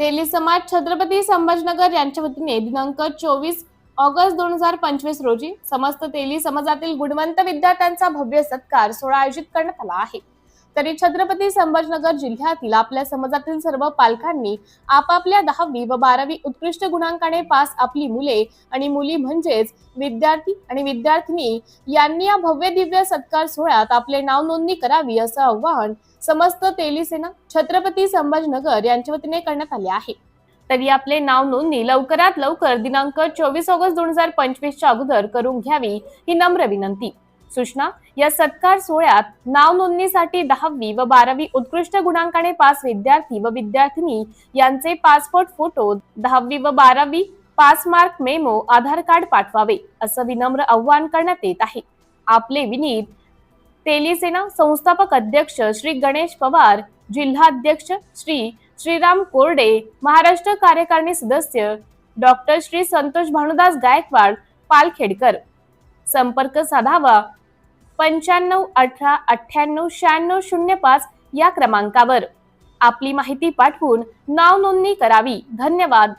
तेली समाज छत्रपती संभाजनगर यांच्या वतीने दिनांक चोवीस ऑगस्ट दोन हजार पंचवीस रोजी समस्त तेली समाजातील गुणवंत विद्यार्थ्यांचा भव्य सत्कार सोहळा आयोजित करण्यात आला आहे. तरी छत्रपती संभाजनगर जिल्ह्यातील आपल्या समाजातील सर्व पालकांनी आपापल्या दहावी व बारावी उत्कृष्ट गुणांकाने पास आपली मुले आणि मुली म्हणजेच विद्यार्थी आणि विद्यार्थिनी यांनी या भव्य दिव्य सत्कार सोहळ्यात आपले नाव नोंदणी करावी असं आव्हान समस्त तेलीसेना छत्रपती संभाजनगर यांच्या वतीने करण्यात आले आहे. तरी आपले नाव नोंदणी लवकरात लवकर दिनांक चोवीस ऑगस्ट दोन हजार पंचवीसच्या अगोदर करून घ्यावी ही नम्र विनंती. सूचना या सत्कार सोहळ्यात नाव नोंदणीसाठी दहावी व बारावी उत्कृष्ट गुणांकाने पास विद्यार्थी व विद्यार्थिनी यांचे पासपोर्ट फोटो दहावी व बारावी pass mark memo Aadhaar card पाठवावे असं विनम्र आव्हान करण्यात येत आहे. आपले विनीत तेलीसेना संस्थापक अध्यक्ष श्री गणेश पवार जिल्हाध्यक्ष श्री श्रीराम कोरडे महाराष्ट्र कार्यकारिणी सदस्य डॉक्टर श्री संतोष भानुदास गायकवाड पालखेडकर. संपर्क साधावा पंच्याण्णव अठरा अठ्ठ्याण्णव शहाण्णव शून्य पाच या क्रमांकावर. आपली माहिती पाठवून नाव नोंदणी करावी. धन्यवाद.